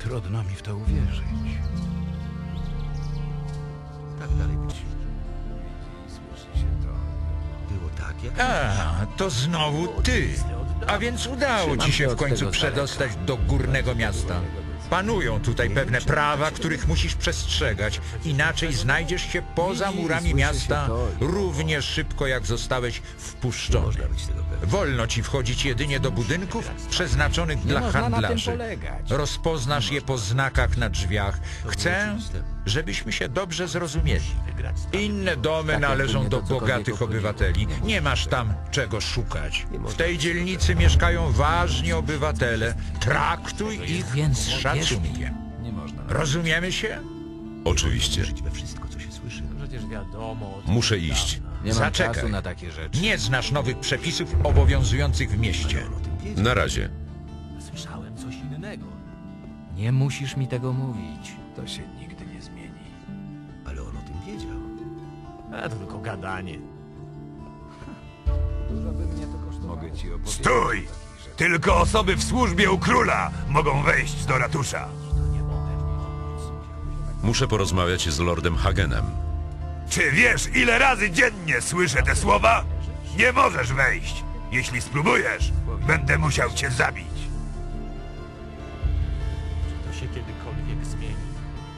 Trudno mi w to uwierzyć. Tak dalej być. Było tak, jak... A, to znowu ty. A więc udało ci się w końcu przedostać do górnego miasta. Panują tutaj pewne prawa, których musisz przestrzegać. Inaczej znajdziesz się poza murami miasta równie szybko, jak zostałeś wpuszczony. Wolno ci wchodzić jedynie do budynków przeznaczonych dla handlarzy. Rozpoznasz je po znakach na drzwiach. Chcę, żebyśmy się dobrze zrozumieli. Inne domy należą do bogatych obywateli. Nie masz tam czego szukać. W tej dzielnicy mieszkają ważni obywatele. Traktuj ich z szacunkiem. Rozumiemy się? Oczywiście. Wiadomo. Muszę iść. Nie Zaczekaj. Nie znasz nowych przepisów obowiązujących w mieście. Na razie. Słyszałem coś innego. Nie musisz mi tego mówić. To się nie A to tylko gadanie. Mogę ci opowiedzieć. Stój! Tylko osoby w służbie u króla mogą wejść do ratusza. Muszę porozmawiać z lordem Hagenem. Czy wiesz, ile razy dziennie słyszę te słowa? Nie możesz wejść. Jeśli spróbujesz, będę musiał cię zabić. To się kiedykolwiek zmieni.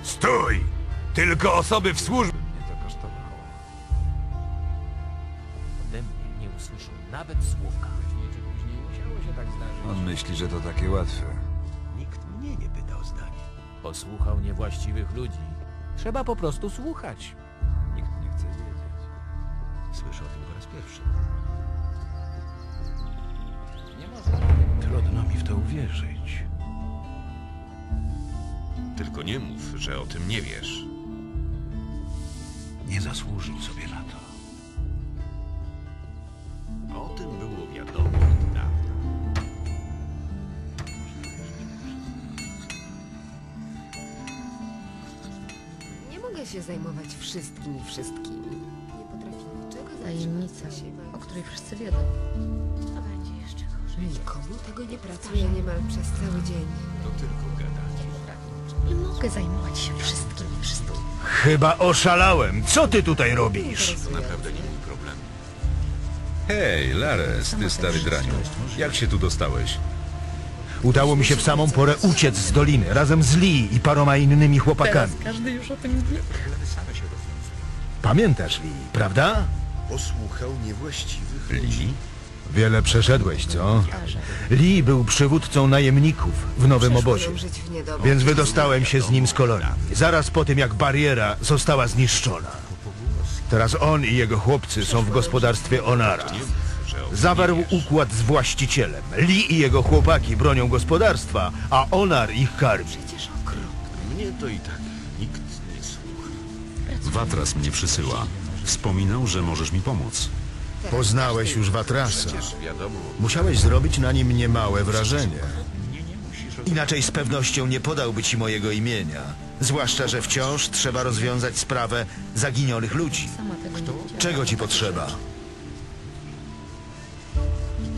Stój! Tylko osoby w służbie... myśli, że to takie łatwe. Nikt mnie nie pytał o zdanie. Posłuchał niewłaściwych ludzi. Trzeba po prostu słuchać. Nikt nie chce wiedzieć. Słyszę o tym po raz pierwszy. Trudno mi w to uwierzyć. Tylko nie mów, że o tym nie wiesz. Nie zasłużył sobie na mogę się zajmować wszystkim i wszystkimi. Nie potrafię niczego Tajemnica, o której wszyscy wiedzą. A będzie jeszcze gorzej. Nikomu tego nie pracuję niemal przez cały dzień. To tylko gadanie. Nie mogę zajmować się wszystkim i wszystkim. Chyba oszalałem. Co ty tutaj robisz? To naprawdę nie mój problem. Hej, Lares, ty stary draniu. Jak się tu dostałeś? Udało mi się w samą porę uciec z doliny razem z Lee i paroma innymi chłopakami. każdy już o tym wie. Pamiętasz Lee, prawda? Posłuchał niewłaściwych Li? Wiele przeszedłeś, co? Lee był przywódcą najemników w nowym obozie. żyć w. Więc wydostałem się z nim z kolonii. Zaraz po tym, jak bariera została zniszczona. Teraz on i jego chłopcy są w gospodarstwie Onara. Zawarł układ z właścicielem. Lee i jego chłopaki bronią gospodarstwa, a Onar ich karmi. Mnie to i tak nikt nie słucha. Watras mnie przysyła. Wspominał, że możesz mi pomóc. Poznałeś już Watrasa. Przecież Musiałeś zrobić na nim niemałe wrażenie. Inaczej z pewnością nie podałby ci mojego imienia. Zwłaszcza, że wciąż trzeba rozwiązać sprawę zaginionych ludzi. Czego ci potrzeba?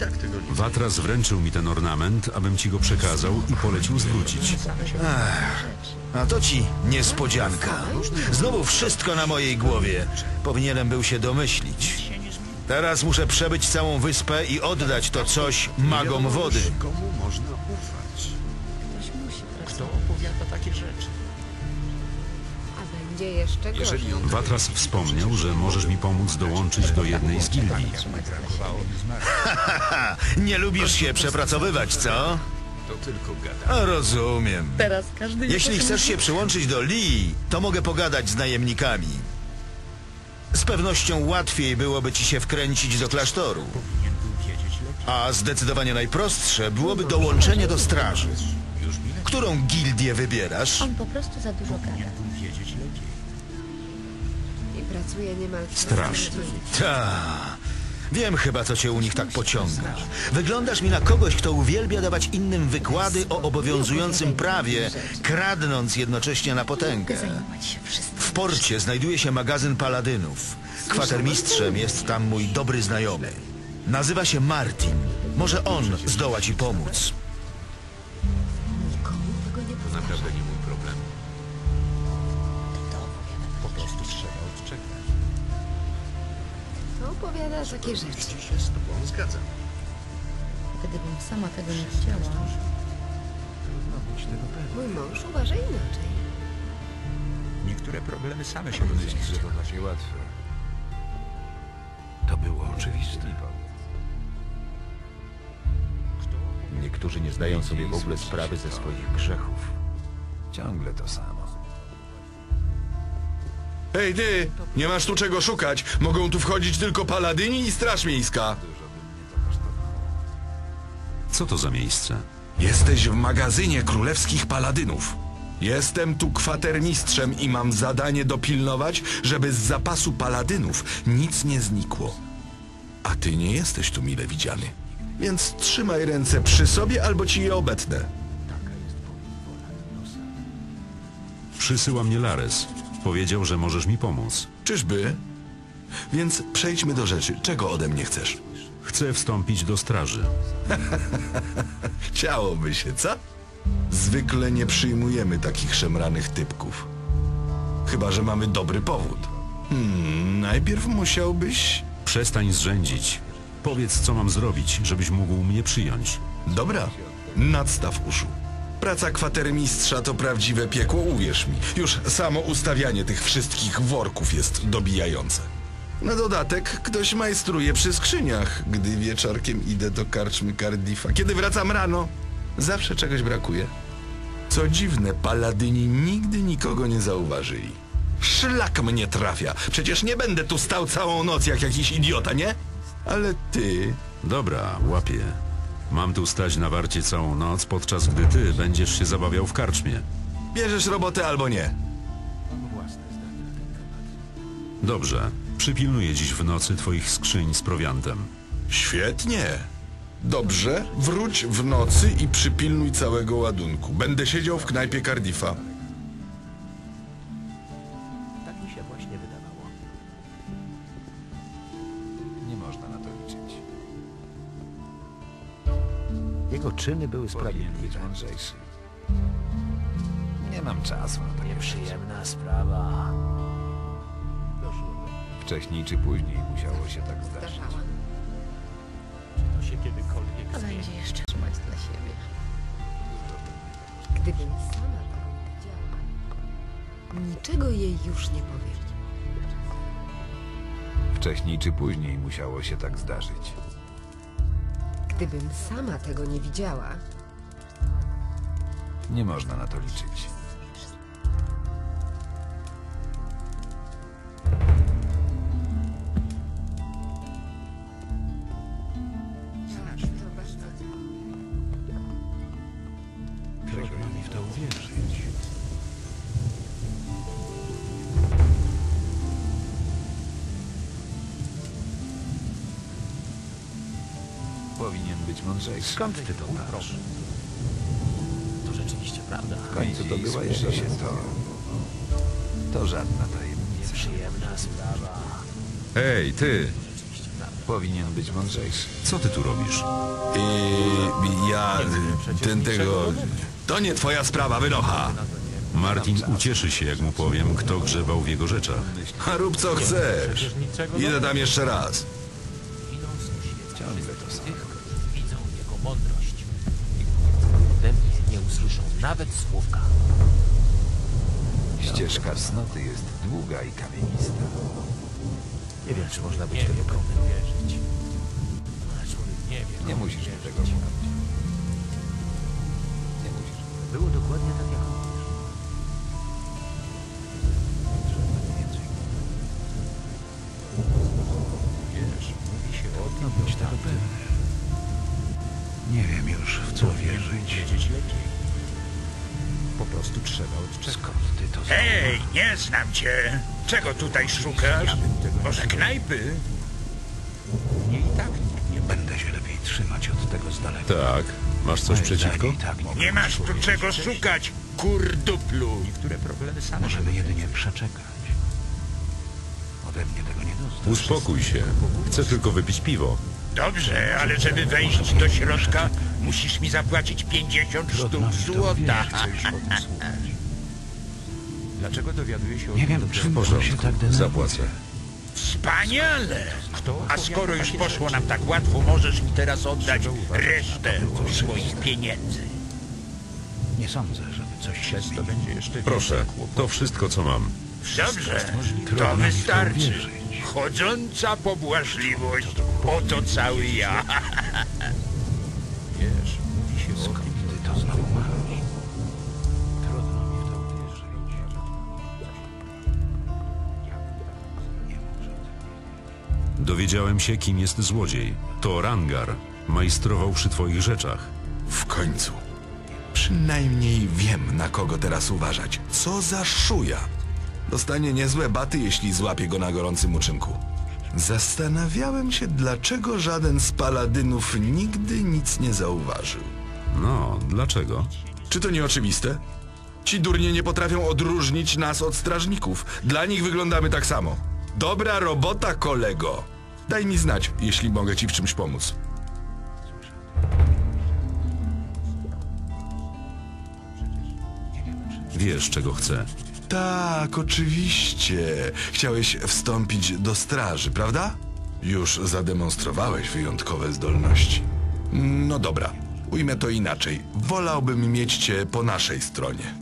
Tak tego nie Watras wręczył mi ten ornament, abym ci go przekazał i polecił zwrócić. A to ci niespodzianka. Znowu wszystko na mojej głowie. Powinienem był się domyślić. Teraz muszę przebyć całą wyspę i oddać to coś magom wody. Komu można ufać? Ktoś musi pracować. Kto opowiada takie rzeczy? Będzie jeszcze gorzej. Watras wspomniał, że możesz mi pomóc dołączyć do jednej z gildii. Nie lubisz się przepracowywać, co? to tylko gada. A, Rozumiem. Teraz każdy Jeśli chcesz się przyłączyć do Lee, to mogę pogadać z najemnikami. Z pewnością łatwiej byłoby ci się wkręcić do klasztoru. A zdecydowanie najprostsze byłoby dołączenie do straży. Którą gildię wybierasz? On po prostu za dużo gada. I pracuję niemal przez Straż. Ta. Wiem chyba, co cię u nich tak pociąga. Wyglądasz mi na kogoś, kto uwielbia dawać innym wykłady o obowiązującym prawie, kradnąc jednocześnie na potęgę. W porcie znajduje się magazyn paladynów. Kwatermistrzem jest tam mój dobry znajomy. Nazywa się Martin. Może on zdoła ci pomóc. Opowiada takie rzeczy. Się z tobą zgadzam. Gdybym sama tego nie chciała, Trudno być tego pewnym. Mój mąż uważa inaczej. Niektóre problemy same się rozwiążą. że to takie łatwe. To było oczywiste. Niektórzy nie zdają sobie w ogóle sprawy ze swoich grzechów. Ciągle to samo. Hej ty, nie masz tu czego szukać. Mogą tu wchodzić tylko paladyni i straż miejska. Co to za miejsce? Jesteś w magazynie królewskich paladynów. Jestem tu kwatermistrzem i mam zadanie dopilnować, żeby z zapasu paladynów nic nie znikło. A ty nie jesteś tu mile widziany. Więc trzymaj ręce przy sobie albo ci je obetnę. Przysyła mnie Lares. Powiedział, że możesz mi pomóc. Czyżby? Więc przejdźmy do rzeczy. Czego ode mnie chcesz? Chcę wstąpić do straży. Chciałoby się, co? Zwykle nie przyjmujemy takich szemranych typków. Chyba, że mamy dobry powód. Hmm, najpierw musiałbyś... Przestań zrzędzić. Powiedz, co mam zrobić, żebyś mógł mnie przyjąć. Dobra, nadstaw uszu. Praca kwatermistrza to prawdziwe piekło, uwierz mi. Już samo ustawianie tych wszystkich worków jest dobijające. Na dodatek ktoś majstruje przy skrzyniach, gdy wieczorkiem idę do karczmy Cardiffa. Kiedy wracam rano, zawsze czegoś brakuje. Co dziwne, paladyni nigdy nikogo nie zauważyli. Szlak mnie trafia. Przecież nie będę tu stał całą noc jak jakiś idiota, nie? Ale ty... Dobra, łapię. Mam tu stać na warcie całą noc, podczas gdy ty będziesz się zabawiał w karczmie. Bierzesz robotę albo nie. Dobrze. Przypilnuję dziś w nocy twoich skrzyń z prowiantem. Świetnie. Dobrze, wróć w nocy i przypilnuj całego ładunku. Będę siedział w knajpie Cardiffa. Jego czyny były Powinien być sprawiedliwe. mądrzejszy. Nie mam czasu na takie Nieprzyjemna sprawa. Wcześniej czy później musiało się tak zdarzyć. Zdarzałam. To się kiedykolwiek a zmieni. będzie jeszcze trzymać dla siebie. Gdybym sama nie widziała, niczego jej już nie powiem. Wcześniej czy później musiało się tak zdarzyć. Gdybym sama tego nie widziała, Nie można na to liczyć. Być mądrzejszy. Skąd ty to masz? To rzeczywiście prawda. W końcu to była jeszcze się to. To żadna tajemnica. Nieprzyjemna sprawa. Hej, ty! Powinien być mądrzejszy. Co ty tu robisz? I ja... ten tego... To nie twoja sprawa, wynocha. Martin ucieszy się, jak mu powiem, kto grzebał w jego rzeczach. A rób co chcesz. Idę tam jeszcze raz. Ciągle to samo. Usłyszą nawet słówka. Ścieżka cnoty jest długa i kamienista. Nie wiem, czy można być tego wiem, pewnym. wierzyć. Ale człowiek nie wie, Nie musisz mi wierzyć. tego mówić. Nie musisz. Było dokładnie tak, jak mówisz. Wiesz, mówi się o tym, Być tego pewny. Nie wiem już, w co wierzyć. Wiedzieć lepiej. Po prostu trzeba odczekać. Skąd ty to Hej, nie znam cię. Czego tutaj szukasz? Może knajpy? Nie i tak nikt nie Będę się lepiej trzymać od tego z daleka. Tak. Masz coś przeciwko? Tak mogę Nie masz tu czego szukać, kurduplu. Niektóre problemy same się Możemy jedynie przeczekać. Ode mnie tego nie dostać. Uspokój się. Chcę tylko wypić piwo. Dobrze, ale żeby wejść do środka, musisz mi zapłacić 50 sztuk złota. Dlaczego dowiaduje się o Nie tym wiem, czym po on się tak denerwuje. Zapłacę. Wspaniale! A skoro już poszło nam tak łatwo, możesz mi teraz oddać resztę swoich pieniędzy. Nie sądzę, żeby coś się Przez to będzie jeszcze Proszę, to wszystko, co mam. Dobrze, to wystarczy. Chodząca pobłażliwość, oto cały ja. Dowiedziałem się, kim jest złodziej. To Rangar. Majstrował przy twoich rzeczach. W końcu. Przynajmniej wiem, na kogo teraz uważać. Co za szuja. Dostanie niezłe baty, jeśli złapie go na gorącym uczynku. Zastanawiałem się, dlaczego żaden z paladynów nigdy nic nie zauważył. No, dlaczego? Czy to nie oczywiste? Ci durnie nie potrafią odróżnić nas od strażników. Dla nich wyglądamy tak samo. Dobra robota, kolego. Daj mi znać, jeśli mogę ci w czymś pomóc. Wiesz, czego chcę. Tak, oczywiście. Chciałeś wstąpić do straży, prawda? Już zademonstrowałeś wyjątkowe zdolności. No dobra, ujmę to inaczej. Wolałbym mieć cię po naszej stronie.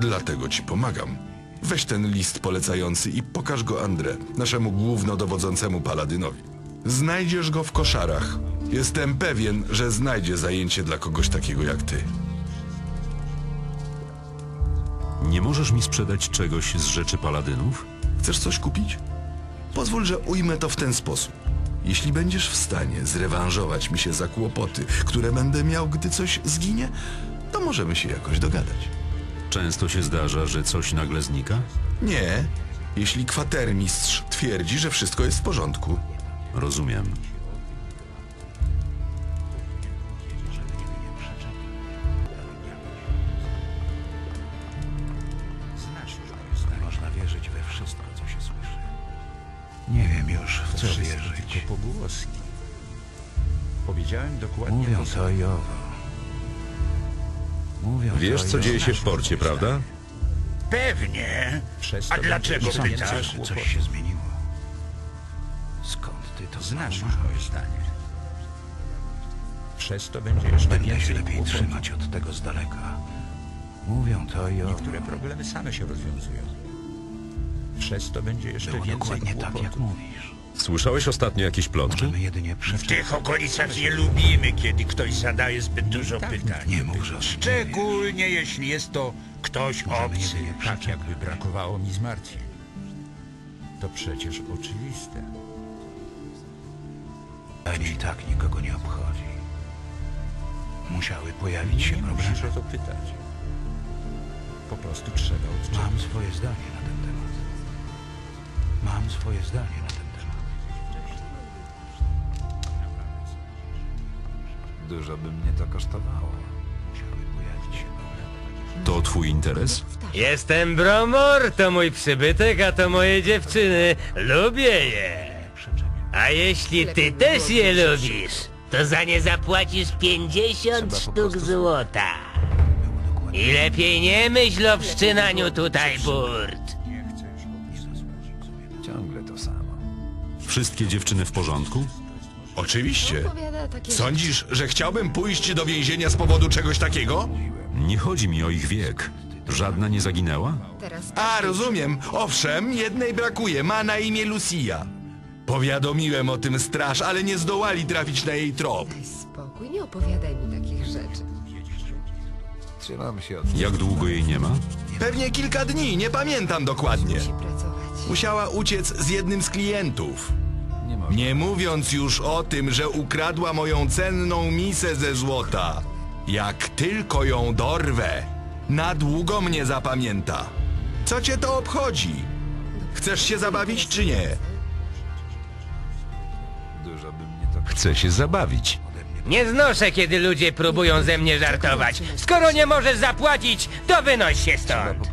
Dlatego ci pomagam. Weź ten list polecający i pokaż go André, naszemu głównodowodzącemu paladynowi. Znajdziesz go w koszarach. Jestem pewien, że znajdzie zajęcie dla kogoś takiego jak ty. Nie możesz mi sprzedać czegoś z rzeczy paladynów? Chcesz coś kupić? Pozwól, że ujmę to w ten sposób. Jeśli będziesz w stanie zrewanżować mi się za kłopoty, które będę miał, gdy coś zginie, to możemy się jakoś dogadać. Często się zdarza, że coś nagle znika? Nie, jeśli kwatermistrz twierdzi, że wszystko jest w porządku. Rozumiem. Wiesz, co dzieje się w porcie, prawda? Pewnie. Przez A to dlaczego pytasz? że coś się zmieniło. Skąd ty to Znasz już moje zdanie. Przez to będzie jeszcze Będę się lepiej kłopotów. trzymać od tego z daleka. Mówią to i owo. Niektóre problemy same się rozwiązują. Przez to będzie jeszcze Było więcej dokładnie tak, kłopotów. jak mówisz. Słyszałeś ostatnio jakieś plotki? Możemy jedynie W tych okolicach nie lubimy, kiedy ktoś zadaje zbyt dużo pytań. Nie mów, że o tym nie Szczególnie jeśli jest to ktoś Możemy obcy. Tak jakby brakowało mi zmartwień. To przecież oczywiste. Ani i tak nikogo nie obchodzi. Musiały pojawić się Nie problemy. musisz o to pytać. Po prostu trzeba odczekać. Mam swoje zdanie na ten temat. Mam swoje zdanie Dużo by mnie to kosztowało. Musiały pojawić się problemy. To twój interes? Jestem Bromor, to mój przybytek, a to moje dziewczyny. Lubię je. A jeśli ty też je lubisz, to za nie zapłacisz 50 sztuk złota. I lepiej nie myśl o wszczynaniu tutaj burt. Ciągle to samo. Wszystkie dziewczyny w porządku? Oczywiście. Takie Sądzisz, że chciałbym pójść do więzienia z powodu czegoś takiego? Nie chodzi mi o ich wiek. Żadna nie zaginęła? A, rozumiem. Owszem, jednej brakuje. Ma na imię Lucia. Powiadomiłem o tym straż, ale nie zdołali trafić na jej trop. Daj spokój, nie opowiadaj mi takich rzeczy. Trzymam się od... Jak długo jej nie ma? Pewnie kilka dni, nie pamiętam dokładnie. Musi pracować. Musiała uciec z jednym z klientów. Nie mówiąc już o tym, że ukradła moją cenną misę ze złota. Jak tylko ją dorwę, na długo mnie zapamięta. Co cię to obchodzi? Chcesz się zabawić czy nie? Chcę się zabawić. Nie znoszę, kiedy ludzie próbują ze mnie żartować. Skoro nie możesz zapłacić, to wynoś się stąd.